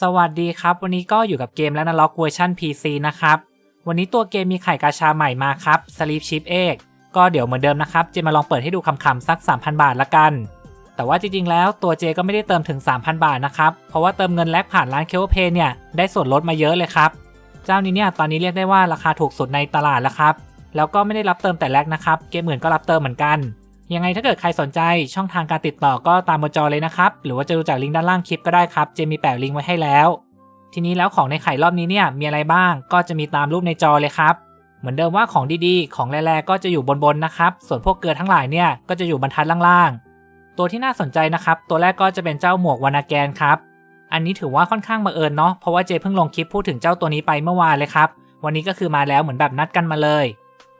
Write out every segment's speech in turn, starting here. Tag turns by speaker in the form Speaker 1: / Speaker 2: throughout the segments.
Speaker 1: สวัสดีครับ วันนี้ก็อยู่กับเกมและนล็อกเวอร์ชัน PC นะครับ วันนี้ตัวเกมมีไข่กาชาใหม่มาครับ Sleep Chip Egg ก็เดี๋ยวเหมือนเดิมนะครับ เจมาลองเปิดให้ดูคำๆสัก 3,000 บาทละกัน แต่ว่าจริงๆ แล้วตัวเจก็ไม่ได้เติมถึง 3,000 บาทนะครับ เพราะว่าเติมเงินแลกผ่านร้านเคเ p เพเนี่ยได้ส่วนลดมาเยอะเลยครับ เจ้านี้เนี่ยตอนนี้เรียกได้ว่าราคาถูกสุดในตลาดแล้วครับ แล้วก็ไม่ได้รับเติมแต่แรกนะครับ เกมอื่นก็รับเติมเหมือนกัน ยังไงถ้าเกิดใครสนใจช่องทางการติดต่อก็ตามบนจอเลยนะครับ หรือว่าจะดูจากลิงก์ด้านล่างคลิปก็ได้ครับ เจมีแปะลิงก์ไว้ให้แล้ว ทีนี้แล้วของในไข่รอบนี้เนี่ยมีอะไรบ้างก็จะมีตามรูปในจอเลยครับ เหมือนเดิมว่าของดีๆ ของแร่ๆก็จะอยู่บนๆนะครับ ส่วนพวกเกลือทั้งหลายเนี่ยก็จะอยู่บรรทัดล่างๆ ตัวที่น่าสนใจนะครับ ตัวแรกก็จะเป็นเจ้าหมวกวานาแกนครับ อันนี้ถือว่าค่อนข้างบังเอิญเนาะเพราะว่าเจเพิ่งลงคลิปพูดถึงเจ้าตัวนี้ไปเมื่อวานเลยครับวันนี้ก็คือมาแล้วเหมือนแบบนัดกันมาเลย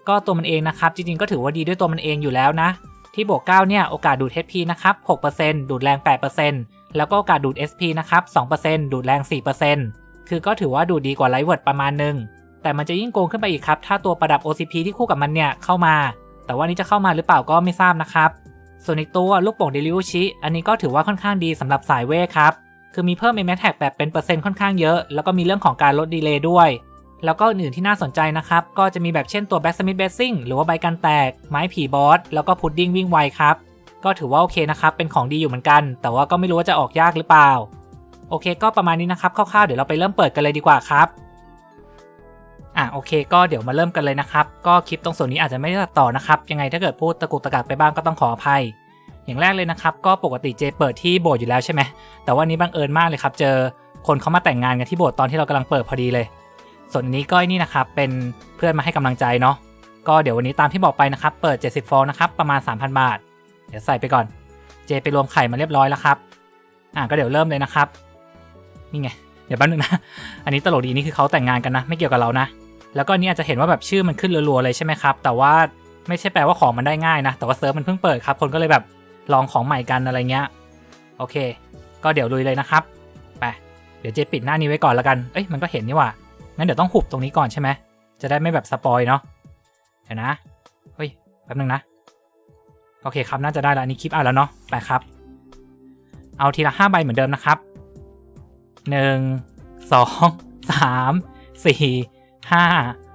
Speaker 1: ก็ตัวมันเองนะครับจริงๆก็ถือว่าดีด้วยตัวมันเองอยู่แล้วนะ ที่บวก 9 เนี่ย โอกาสดูด HP นะครับ 6%ดูดแรง 8%แล้วก็โอกาสดูด SP นะครับ 2%ดูดแรง 4%คือก็ถือว่าดูดดีกว่าไลท์เวิร์ดประมาณหนึง แต่มันจะยิ่งโกงขึ้นไปอีกครับ ถ้าตัวประดับ OCP ที่คู่กับมันเนี่ยเข้ามา แต่ว่านี้จะเข้ามาหรือเปล่าก็ไม่ทราบนะครับ ส่วนอีกตัวลูกโป่งเดลิวชิ อันนี้ก็ถือว่าค่อนข้างดีสำหรับสายเวครับ คือมีเพิ่ม m a t a g แบบเป็นเปอร์เซ็นต์ค่อนข้างเยอะ แล้วก็มีเรื่องของการลดดีเลย์ด้วย แล้วก็อื่นที่น่าสนใจนะครับ ก็จะมีแบบเช่นตัว Back Smith Blessing หรือว่าใบกันแตก ไม้ผีบอส แล้วก็พุดดิ้งวิ่งไวครับ ก็ถือว่าโอเคนะครับ เป็นของดีอยู่เหมือนกัน แต่ว่าก็ไม่รู้ว่าจะออกยากหรือเปล่า โอเค ก็ประมาณนี้นะครับคร่าวๆเดี๋ยวเราไปเริ่มเปิดกันเลยดีกว่าครับอะโอเค ก็เดี๋ยวมาเริ่มกันเลยนะครับ ก็คลิปตรงส่วนนี้อาจจะไม่ได้ตัดต่อนะครับ ยังไงถ้าเกิดพูดตะกุกตะกักไปบ้างก็ต้องขออภัย อย่างแรกเลยนะครับ ก็ปกติเจเปิดที่โบสถ์อยู่แล้วใช่ไหมแต่ว่านี้บังเอิญมากเลยครับ เจอคนเขามาแต่งงานกันที่โบสถ์ตอนที่เรากำลังเปิดพอดีเลย ส่วนนี้ก็นี่นะครับเป็นเพื่อนมาให้กำลังใจเนาะก็เดี๋ยววันนี้ตามที่บอกไปนะครับ เปิด 70ฟองนะครับประมาณ 3,000 บาท เดี๋ยวใส่ไปก่อน เจไปรวมไข่มาเรียบร้อยแล้วครับอะก็เดี๋ยวเริ่มเลยนะครับ นี่ไงเดี๋ยวแป๊บนึงนะ อันนี้ตลกดีนี่คือเขาแต่งงานกันนะ ไม่เกี่ยวกับเรานะ แล้วก็อันนี่อาจจะเห็นว่าแบบชื่อมันขึ้นรัวๆเลยใช่ไหมครับ แต่ว่าไม่ใช่แปลว่าของมันได้ง่ายนะ แต่ว่าเซิร์ฟมันเพิ่งเปิดครับ คนก็เลยแบบลองของใหม่กันอะไรเงี้ย โอเค ก็เดี๋ยวลุยเลยนะครับ ไป เดี๋ยวเจปิดหน้านี้ไว้ก่อนแล้วกัน เอ้ยมันก็เห็นนี่ว่า งั้นเดี๋ยวต้องหุบตรงนี้ก่อนใช่ไหม จะได้ไม่แบบสปอยเนาะ เดี๋ยวนะ เฮ้ย แป๊บนึงนะ โอเคครับ น่าจะได้แล้วอันนี้คลิปอ่านแล้วเนาะ ไปครับ เอาทีละห้าใบเหมือนเดิมนะครับหนึ่งสองสามสี่ห้า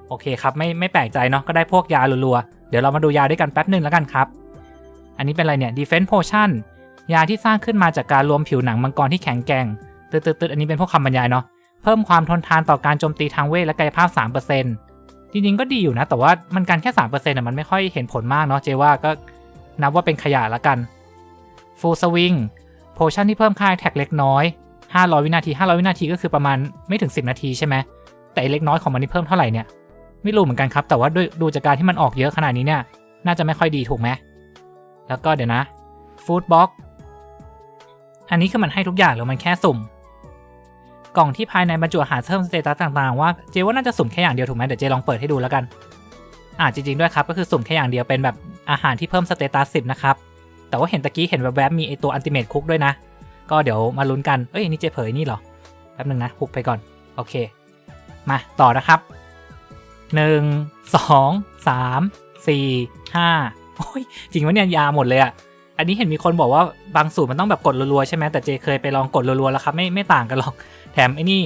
Speaker 1: โอเคครับไม่ไม่แปลกใจเนาะก็ได้พวกยารัวๆ เดี๋ยวเรามาดูยาด้วยกันแป๊บหนึ่งแล้วกันครับ อันนี้เป็นอะไรเนี่ย Defense Potion ยาที่สร้างขึ้นมาจากการรวมผิวหนังมังกรที่แข็งแกร่งตืดๆอันนี้เป็นพวกคำบรรยายเนาะ เพิ่มความทนทานต่อการโจมตีทางเวทและกายภาพ 3%จริงๆก็ดีอยู่นะ แต่ว่ามันการแค่3%อะมันไม่ค่อยเห็นผลมากเนาะเจว่าก็นับว่าเป็นขยะละกัน Full Swing โพชั่นที่เพิ่มค่าแท็กเล็กน้อย 500 วินาที 500 วินาทีก็คือประมาณไม่ถึง 10 นาทีใช่ไหมแต่เล็กน้อยของมันนี่เพิ่มเท่าไหร่เนี่ยไม่รู้เหมือนกันครับ แต่ว่าด้วยดูจากการที่มันออกเยอะขนาดนี้เนี่ย น่าจะไม่ค่อยดีถูกไหมแล้วก็เดี๋ยวนะ Food Box อันนี้คือมันให้ทุกอย่างหรือมันแค่สุ่ม กล่องที่ภายในบรรจุอาหารเพิ่มสเตตัสต่างๆว่าเจว่าน่าจะสุ่มแค่อย่างเดียวถูกไหมเดี๋ยวเจลองเปิดให้ดูแล้วกันอ่าจริงๆด้วยครับก็คือสุ่มแค่อย่างเดียวเป็นแบบอาหารที่เพิ่มสเตตัสสิบนะครับแต่ว่าเห็นตะกี้เห็นแวบๆมีไอตัวอันติเมทคุกด้วยนะ ก็เดี๋ยวมาลุ้นกันเอ้ยนี่เจเผยนี่เหรอแป๊บนึงนะคุกไปก่อนโอเค มาต่อนะครับหนึ่งสองสามสี่ห้าโอ้ยจริงวะเนี่ยยาหมดเลยอะ อันนี้เห็นมีคนบอกว่าบางสูตรมันต้องแบบกดรัวๆใช่ไหมแต่เจเคยไปลองกดรัวๆแล้วครับไม่ไม่ต่างกันหรอก แถมไอ้นี่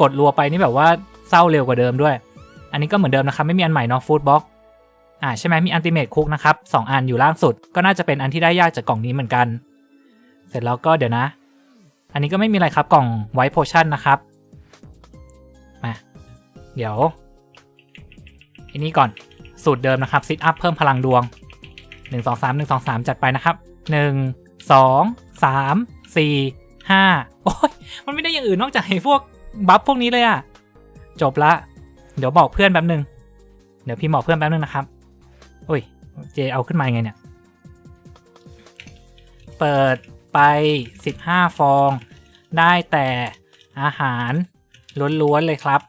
Speaker 1: กดรัวไปนี่แบบว่าเศร้าเร็วกว่าเดิมด้วย อันนี้ก็เหมือนเดิมนะครับ ไม่มีอันใหม่เนาะฟู้ดบ็อกอ่าใช่ไหมมีอันติเมทคุกนะครับสองอันอยู่ล่างสุด ก็น่าจะเป็นอันที่ได้ยากจากกล่องนี้เหมือนกัน เสร็จแล้วก็เดี๋ยวนะ อันนี้ก็ไม่มีอะไรครับกล่องไวท์โพชั่นนะครับมาเดี๋ยวอันนี้ก่อนสูตรเดิมนะครับซิทอัพเพิ่มพลังดวง 1 2 3 1 2 3จัดไปนะครับ1 2 3 4 5โอ้ยมันไม่ได้อย่างอื่นนอกจากไอ้พวกบัฟพวกนี้เลยอะจบละ เดี๋ยวบอกเพื่อนแป๊บนึง เดี๋ยวพี่บอกเพื่อนแป๊บนึงนะครับโอ้ยเจเอาขึ้นมาไงเนี่ย เปิดไป15ฟอง ได้แต่อาหารล้วนๆเลยครับ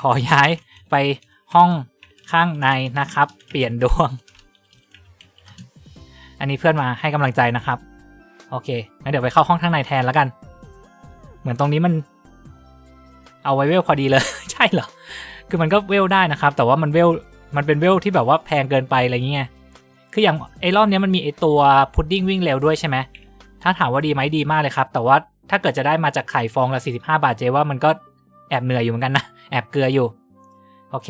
Speaker 1: ขอย้ายไปห้องข้างในนะครับ เปลี่ยนดวง อันนี้เพื่อนมาให้กำลังใจนะครับ โอเคงั้นเดี๋ยวไปเข้าห้องข้างในแทนแล้วกัน เหมือนตรงนี้มัน เอาไว้เวลพอดีเลย ใช่เหรอ คือมันก็เวลได้นะครับ แต่ว่ามันเวล มันเป็นเวลที่แบบว่าแพงเกินไปอะไรเงี้ย คืออย่างไอ้รอบเนี้ยมันมีไอ้ตัวพุดดิ้งวิ่งเร็วด้วยใช่ไหม ถ้าถามว่าดีไหมดีมากเลยครับ แต่ว่าถ้าเกิดจะได้มาจากไข่ฟองละ45 บาทเจว่ามันก็แอบเหนื่อยอยู่เหมือนกันนะ แอบเกลืออยู่ โอเค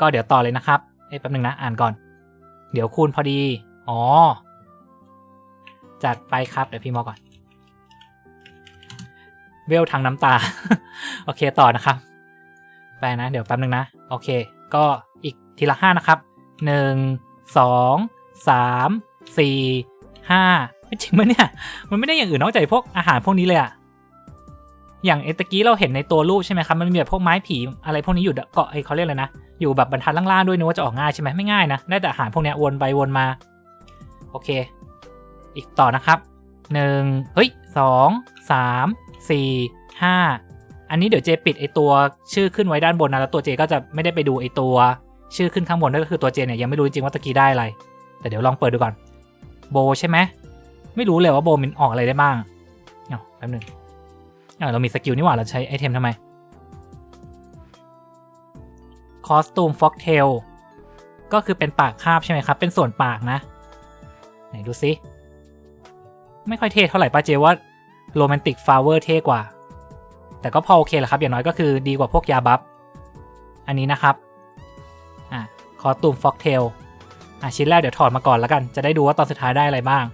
Speaker 1: ก็เดี๋ยวต่อเลยนะครับ เอ้แป๊บนึงนะ อ่านก่อน เดี๋ยวคูณพอดี อ๋อ จัดไปครับ เดี๋ยวพี่มอก่อน เวลทางน้ำตา โอเคต่อนะครับ ไปนะ เดี๋ยวแป๊บนึงนะ โอเค ก็อีกทีละห้านะครับหนึ่งสองสามสี่ห้าไม่จริงมั้ยเนี่ย มันไม่ได้อย่างอื่นนอกจากพวกอาหารพวกนี้เลยอะอย่างเอตะกี้เราเห็นในตัวรูปใช่ไหมครับ มันมีแบบพวกไม้ผีอะไรพวกนี้อยู่เกาะไอเขาเรียกอะไรนะ อยู่แบบบรรทัดล่างๆด้วยนึกว่าจะออกง่ายใช่ไหมไม่ง่ายนะ ได้แต่อาหารพวกนี้วนไปวนมา โอเค อีกต่อนะครับหนึ่งเฮ้ยสองสามสี่ห้าอันนี้เดี๋ยวเจปิดไอตัวชื่อขึ้นไว้ด้านบนนะแล้วตัวเจก็จะไม่ได้ไปดูไอตัว ชื่อขึ้นข้างบนนั่นก็คือตัวเจเนี่ยยังไม่รู้จริงว่าตะกี้ได้อะไร แต่เดี๋ยวลองเปิดดูก่อน โบใช่ไหมไม่รู้เลยว่าโบมันออกอะไรได้บ้างเอาแป๊บหนึงเออเรามีสกิลนี่หว่าเราใช้ไอเทมทำไมคอสตูมฟ็อกเทลก็คือเป็นปากคาบใช่ไหมครับ เป็นส่วนปากนะ ไหนดูซิ ไม่ค่อยเท่เท่าไหร่ป้าเจว่าโรแมนติกฟลาเวอร์เท่กว่า แต่ก็พอโอเคแหละครับ อย่างน้อยก็คือดีกว่าพวกยาบัฟ อันนี้นะครับ อะคอตูมฟ็อกเทล อะชิ้นแรกเดี๋ยวถอดมาก่อนแล้วกัน จะได้ดูว่าตอนสุดท้ายได้อะไรบ้าง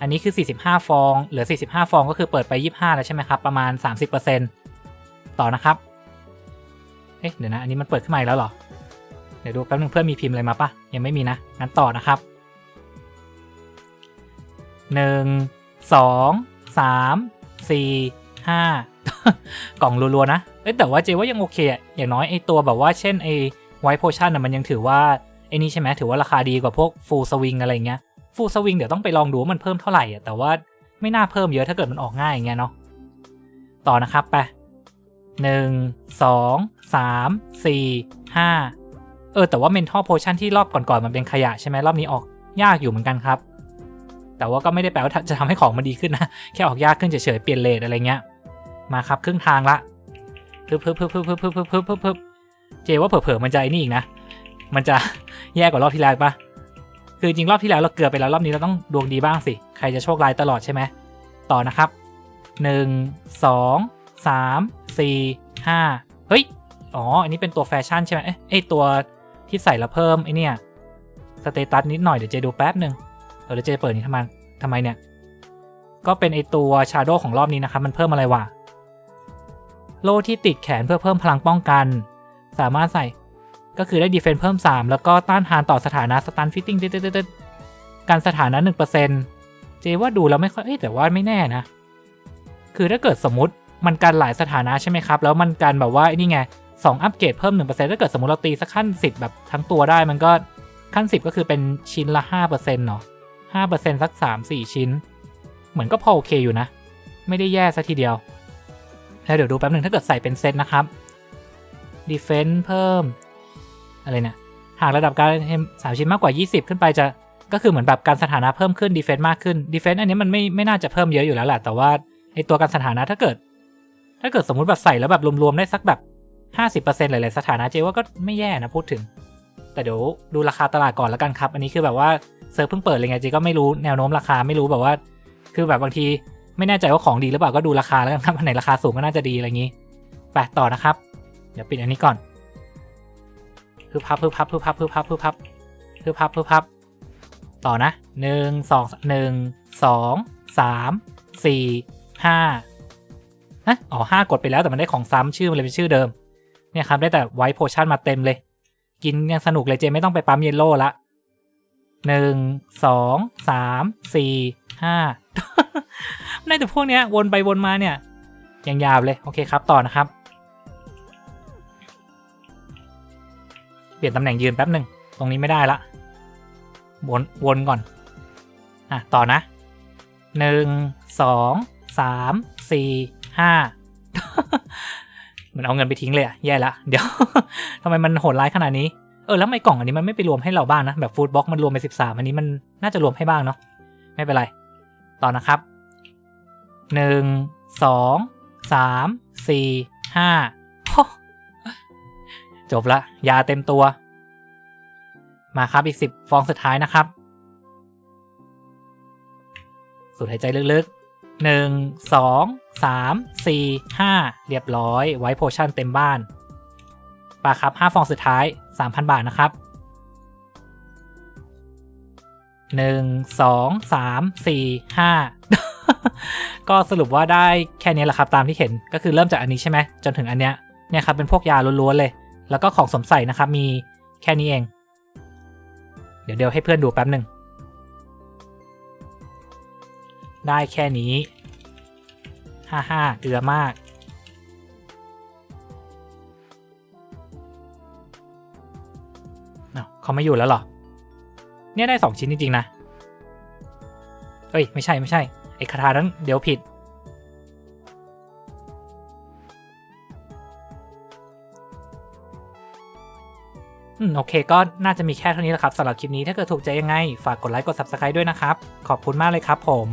Speaker 1: อันนี้คือ 45 ฟอง เหลือ 45 ฟองก็คือเปิดไป 25 แล้วใช่ไหมครับ ประมาณ 30%ต่อนะครับ เอ๊ะ เดี๋ยวนะ อันนี้มันเปิดขึ้นมาแล้วเหรอ เดี๋ยวดูแป๊บนึงเพื่อนมีพิมพ์อะไรมาปะยังไม่มีนะ งั้นต่อนะครับ หนึ่งสองสามสี่ห้ากล่องรัวๆนะ เอ้แต่ว่าเจว่ายังโอเคอะอย่างน้อยไอตัวแบบว่าเช่นไอไวท์โพชั่นอะมันยังถือว่าไอนี่ใช่ไหมถือว่าราคาดีกว่าพวกฟูลสวิงอะไรเงี้ยฟูลสวิงเดี๋ยวต้องไปลองดูว่ามันเพิ่มเท่าไหร่อะแต่ว่าไม่น่าเพิ่มเยอะถ้าเกิดมันออกง่ายอย่างเงี้ยเนาะต่อนะครับไปหนึ่งสองสามสี่ห้าเออแต่ว่าเมนทัลโพชั่นที่รอบก่อนๆมันเป็นขยะใช่ไหมรอบนี้ออกยากอยู่เหมือนกันครับ แต่ว่าก็ไม่ได้แปลว่าจะทำให้ของมันดีขึ้นนะ แค่ออกยากขึ้นเฉยๆเปลี่ยนเลทอะไรเงี้ย มาครับครึ่งทางละพึบพึบพึบพึบพึบพึบพึบพึบพึบพึบเจว่าเผลอๆมันจะไอ้นี่อีกนะ มันจะแย่กว่ารอบที่แล้วปะคือจริงรอบที่แล้วเราเกือบไปแล้วรอบนี้เราต้องดวงดีบ้างสิ ใครจะโชคร้ายตลอดใช่ไหมต่อนะครับหนึ่งสองสามสี่ห้าเฮ้ย อ๋อ อันนี้เป็นตัวแฟชั่นใช่ไหมเอ๊ะไอตัวที่ใส่แล้วเพิ่มไอเนี่ย สเตตัสนิดหน่อยเดี๋ยวเจดูแป๊บหนึ่ง เดี๋ยวเจเปิดนี้ทำไมทำไมเนี่ย ก็เป็นไอตัวชาโดของรอบนี้นะครับมันเพิ่มอะไรวะโล่ที่ติดแขนเพื่อเพิ่มพลังป้องกัน สามารถใส่ก็คือได้ดีเฟนเพิ่ม 3 แล้วก็ต้านทานต่อสถานะสตันฟิตติ้งตึ๊ดๆการสถานะ 1%เจว่าดูแล้วไม่ค่อยเอ้แต่ว่าไม่แน่นะ คือถ้าเกิดสมมติมันกันหลายสถานะใช่ไหมครับ แล้วมันกันแบบว่าไอ้นี่ไงสองอัปเกรดเพิ่ม 1%ถ้าเกิดสมมติเราตีสักขั้น 10 แบบทั้งตัวได้มันก็ขั้น 10 ก็คือเป็นชิ้นละ 5%เนาะ 5%สัก 3-4 ชิ้น เหมือนก็พอโอเคอยู่นะ ไม่ได้แย่ซะทีเดียว แล้วเดี๋ยวดูแป๊บหนึ่งถ้าเกิดใส่เป็นเซตนะครับ Defense เพิ่ม อะไรเนี่ย หากระดับการสามชิ้นมากกว่า 20 ขึ้นไปจะก็คือเหมือนแบบการสถานะเพิ่มขึ้น Defense มากขึ้น Defense อันนี้มันไม่ไม่น่าจะเพิ่มเยอะอยู่แล้วแหละแต่ว่าไอตัวการสถานะถ้าเกิด ถ้าเกิดสมมุติแบบใส่แล้วแบบรวมๆได้สักแบบ 50%หลายๆสถานะเจว่าก็ไม่แย่นะพูดถึง แต่เดี๋ยวดูราคาตลาดก่อนแล้วกันครับ อันนี้คือแบบว่าเซิร์ฟเพิ่งเปิดเลยไงเจก็ไม่รู้แนวโน้มราคาไม่รู้แบบว่า คือแบบบางทีไม่แน่ใจว่าของดีหรือเปล่าก็ดูราคาแล้วกันครับอันไหนราคาสูงก็น่าจะดีอะไรอย่างนี้ไปต่อนะครับ เดี๋ยวปิดอันนี้ก่อนพึบพับพึบพับพึบพับพึบพับพึบพับพึบพับพึบพับ ต่อนะหนึ่งสองหนึ่งสองสามสี่ห้าฮะอ๋อห้ากดไปแล้วแต่มันได้ของซ้ำชื่อมันเลยเป็นชื่อเดิมเนี่ยครับได้แต่ไวท์โพชั่นมาเต็มเลย กินยังสนุกเลยเจไม่ต้องไปปั๊มเยลโล่ละหนึ่งสองสามสี่ห้าน่าจะพวกเนี้ย วนไปวนมาเนี่ยยังยาวเลย โอเคครับต่อนะครับ เปลี่ยนตำแหน่งยืนแป๊บหนึ่งตรงนี้ไม่ได้ละ วนวนก่อน อะ ต่อนะหนึ่งสองสามสี่ห้า มือนเอาเงินไปทิ้งเลยอะแย่ละเดี๋ยวทำไมมันโหดร้ายขนาดนี้เออแล้วไมกล่องอันนี้มันไม่ไปรวมให้เราบ้างนะแบบฟู้ดบ็อกมันรวมไปสิบสามอันนี้มันน่าจะรวมให้บ้างเนาะไม่เป็นไร ต่อนะครับหนึ่งสองสามสี่ห้าจบละ ยาเต็มตัว มาครับอีกสิบฟองสุดท้ายนะครับ สูดหายใจลึกๆ หนึ่งสองสามสี่ห้าเรียบร้อย ไว้โพชั่นเต็มบ้านปาครับห้าฟองสุดท้ายสามพันบาทนะครับหนึ่งสองสามสี่ห้าก็สรุปว่าได้แค่นี้แหละครับ ตามที่เห็นก็คือเริ่มจากอันนี้ใช่ไหมจนถึงอันเนี้ยเนี่ยครับเป็นพวกยาล้วนๆเลย แล้วก็ของสมใส่นะครับมีแค่นี้เอง เดี๋ยวเดี๋ยวให้เพื่อนดูแป๊บหนึ่ง ได้แค่นี้ห้าห้าเกลือมาก เขาไม่อยู่แล้วหรอ เนี่ยได้สองชิ้นจริง ๆ นะเอ้ย ไม่ใช่ไม่ใช่ ไอ้คาถานั้นเดี๋ยวผิด อืม โอเค ก็น่าจะมีแค่เท่านี้แหละครับสำหรับคลิปนี้ถ้าเกิดถูกใจยังไง ฝากกดไลค์กด Subscribe ด้วยนะครับ ขอบคุณมากเลยครับผม